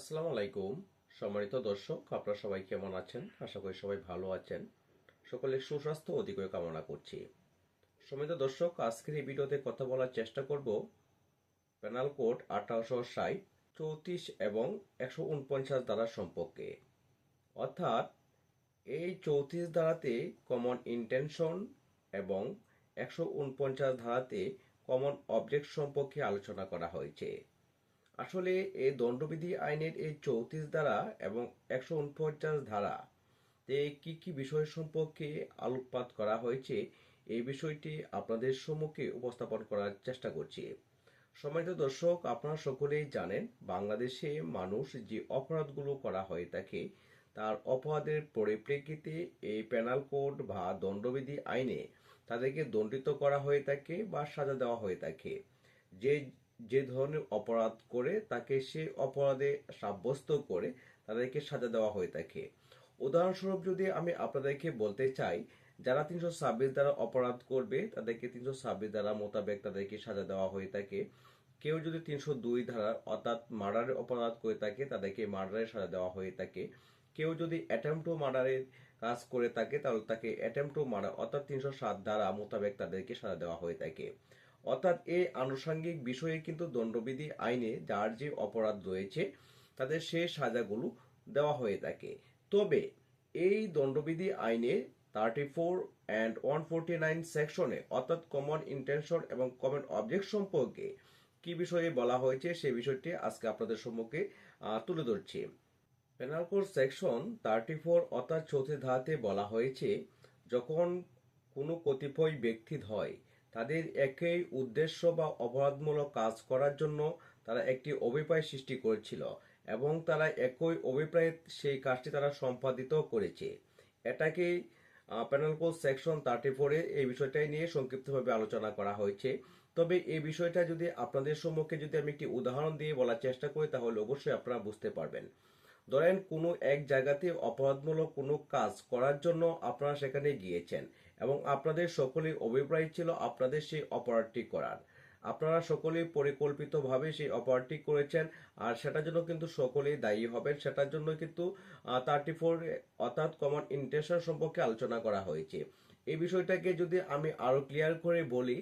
আসসালামু আলাইকুম সম্মানিত দর্শক, আপনারা সবাই কেমন আছেন? আশা করি সবাই ভালো আছেন। সকলের সুস্বাস্থ্য অধিকই কামনা করছি। সম্মানিত দর্শক, আজকের এই ভিডিওতে কথা বলার চেষ্টা করব পেনাল কোড আঠারোশো ষাট, চৌত্রিশ এবং একশো উনপঞ্চাশ ধারা সম্পর্কে। অর্থাৎ, এই চৌত্রিশ ধারাতে কমন ইন্টেনশন এবং একশো উনপঞ্চাশ ধারাতে কমন অবজেক্ট সম্পর্কে আলোচনা করা হয়েছে। আসলে এই দণ্ডবিধি আইনের এই চৌত্রিশ ধারা এবং একশো উনপঞ্চাশ ধারা তে কি কি বিষয় সম্পর্কে আলোকপাত করা হয়েছে এই বিষয়টি আপনাদের সম্মুখে উপস্থাপন করার চেষ্টা করছি। সম্মানিত দর্শক, আপনারা সকলেই জানেন, বাংলাদেশে মানুষ যে অপরাধগুলো করা হয়ে থাকে তার অপরাধের পরিপ্রেক্ষিতে এই পেনাল কোড বা দণ্ডবিধি আইনে তাদেরকে দণ্ডিত করা হয়ে থাকে বা সাজা দেওয়া হয়ে থাকে। যে যে ধরনের অপরাধ করে তাকে সে অপরাধে সাব্যস্ত করে তাদেরকে সাজা দেওয়া হয়ে থাকে। উদাহরণস্বরূপ যদি আমি আপনাদেরকে বলতে চাই, যারা তিনশো ছাব্বিশ দ্বারা অপরাধ করবে, তাদেরকে তিনশো ছাব্বিশ দ্বারা মোতাবেক তাদেরকে সাজা দেওয়া হয়ে থাকে। কেউ যদি তিনশো দুই ধারা অর্থাৎ মার্ডারের অপরাধ করে থাকে, তাদেরকে মার্ডারের সাজা দেওয়া হয়ে থাকে। কেউ যদি অ্যাটেম্প টু মার্ডারের কাজ করে থাকে, তাহলে তাকে অ্যাটেম্প টু মার্ডার অর্থাৎ তিনশো সাত ধারা মোতাবেক তাদেরকে সাজা দেওয়া হয়ে থাকে। অর্থাৎ এই আনুষঙ্গিক বিষয়ে কিন্তু দণ্ডবিধি আইনে যার যে অপরাধ রয়েছে তাদের সে সাজাগুলো দেওয়া হয়ে থাকে। তবে এই দণ্ডবিধি আইনে thirty four and one forty nine সেকশনে অর্থাৎ কমন ইন্টেনশন এবং কমন অবজেক্ট সম্পর্কে কি বিষয়ে বলা হয়েছে সেই বিষয়টি আজকে আপনাদের সম্মুখে তুলে ধরছি। Penal code section thirty four অর্থাৎ চৌথি ধাতে বলা হয়েছে, যখন কোনো কতিপয় ব্যক্তি হয় তাদের একই উদ্দেশ্য বা অপরাধমূলক কাজ করার জন্য তারা একটি অভিপ্রায় সৃষ্টি করেছিল এবং তারা একই অভিপ্রায়ে সেই কাজটি তারা সম্পাদিত করেছে। এটাকে প্যানেল কোড সেকশন থার্টি ফোরে এই বিষয়টাই নিয়ে সংক্ষিপ্তভাবে আলোচনা করা হয়েছে। তবে এই বিষয়টা যদি আপনাদের সম্মুখে যদি আমি একটি উদাহরণ দিয়ে বলার চেষ্টা করি, তাহলে অবশ্যই আপনারা বুঝতে পারবেন। ধরেন, কোনো এক জায়গাতে অপরাধমূলক কোনো কাজ করার জন্য আপনারা সেখানে গিয়েছেন। এবং আপনাদের সকলের অভিপ্রায় ছিল আপনাদের সেই অপরাধটি করার। আপনারা সকলেই পরিকল্পিতভাবে সেই অপরাধটি করেছেন, আর সেটার জন্য কিন্তু সকলেই দায়ী হবেন। সেটার জন্য কিন্তু থার্টি ফোর অর্থাৎ কমন ইন্টেনশন সম্পর্কে আলোচনা করা হয়েছে। এই বিষয়টাকে যদি আমি আরও ক্লিয়ার করে বলি,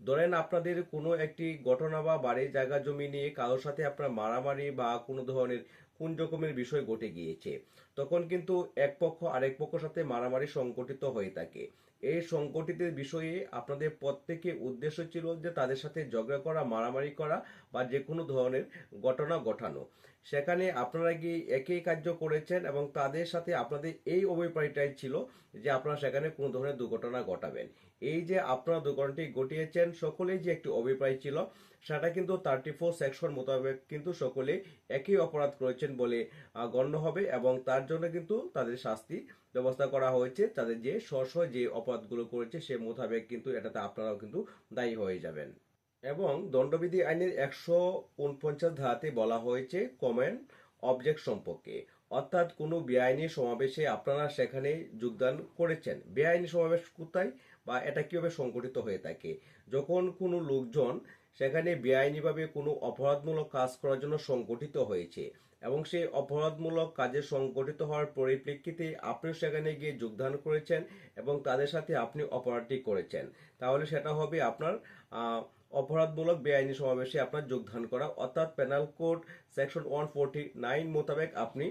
ধরেন আপনাদের কোনো একটি ঘটনা বা বাড়ির জায়গা জমি নিয়ে কারোর সাথে আপনার মারামারি বা কোনো ধরনের কোন রকমের বিষয় ঘটে গিয়েছে। তখন কিন্তু এক পক্ষ আরেক পক্ষের সাথে মারামারি সংগঠিত হয়ে থাকে। এই সংগঠিত বিষয়ে আপনাদের প্রত্যেকে উদ্দেশ্য ছিল যে তাদের সাথে ঝগড়া করা, মারামারি করা বা যে কোনো ধরনের ঘটনা ঘটানো। সেখানে আপনারা গিয়ে একই কার্য করেছেন এবং তাদের সাথে আপনাদের এই অভিপ্রায়টাই ছিল যে আপনারা সেখানে কোনো ধরনের দুর্ঘটনা ঘটাবেন। এই যে আপনারা দুর্ঘটনাটি ঘটিয়েছেন, সকলেই যে একটি অভিপ্রায় ছিল, সেটা কিন্তু থার্টি ফোর সেকশন মোতাবেক কিন্তু সকলে একই অপরাধ করেছেন বলে গণ্য হবে এবং তার জন্য কিন্তু তাদের শাস্তি ব্যবস্থা করা হয়েছে। তাদের যে স্ব যে অপরাধগুলো করেছে, সে মোতাবেক কিন্তু এটাতে আপনারাও কিন্তু দায়ী হয়ে যাবেন। এবং দণ্ডবিধি আইনের একশো উনপঞ্চাশ ধারাতে বলা হয়েছে কমেন্ট অবজেক্ট সম্পর্কে। অর্থাৎ কোনো বেআইনি সমাবেশে আপনারা সেখানে যোগদান করেছেন। বেআইনি সমাবেশ কোথায় বা এটা কীভাবে সংগঠিত হয়ে থাকে? যখন কোনো লোকজন সেখানে বেআইনিভাবে কোনো অপরাধমূলক কাজ করার জন্য সংগঠিত হয়েছে এবং সেই অপরাধমূলক কাজে সংগঠিত হওয়ার পরিপ্রেক্ষিতে আপনিও সেখানে গিয়ে যোগদান করেছেন এবং তাদের সাথে আপনি অপরাধটি করেছেন। তাহলে সেটা হবে আপনার অপরাধমূলক বেআইনি সমাবেশে আপনার যোগদান করা, অর্থাৎ penal code section one forty nine মোতাবেক আপনি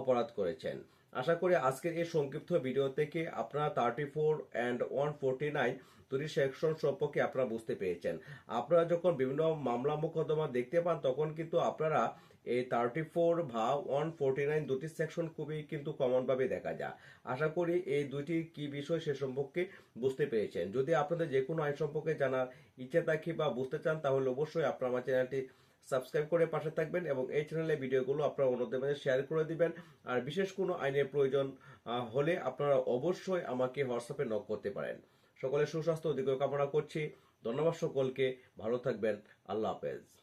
অপরাধ করেছেন। আশা করি আজকের এই সংক্ষিপ্ত ভিডিও থেকে আপনারা thirty four and one forty nine দুটি সেকশন সম্পর্কে আপনারা বুঝতে পেরেছেন। আপনারা যখন বিভিন্ন মামলা মোকদ্দমা দেখতে পান, তখন কিন্তু আপনারা এই থার্টি ফোর বা ওয়ান ফোরটি নাইন দুটি সেকশন খুবই কিন্তু কমনভাবে দেখা যায়। আশা করি এই দুইটি কি বিষয় সে সম্পর্কে বুঝতে পেরেছেন। যদি আপনাদের যে কোনো আইন সম্পর্কে জানার ইচ্ছে থাকে বা বুঝতে চান, তাহলে অবশ্যই আপনার আমার চ্যানেলটি সাবস্ক্রাইব করে পাশে থাকবেন এবং এই চ্যানেলে ভিডিওগুলো আপনারা অন্যদের মাঝে শেয়ার করে দিবেন। আর বিশেষ কোনো আইনের প্রয়োজন হলে আপনারা অবশ্যই আমাকে হোয়াটসঅ্যাপে নক করতে পারেন। সকলের সুস্বাস্থ্য, অধিকার কামনা করছি। ধন্যবাদ সকলকে। ভালো থাকবেন। আল্লাহ হাফেজ।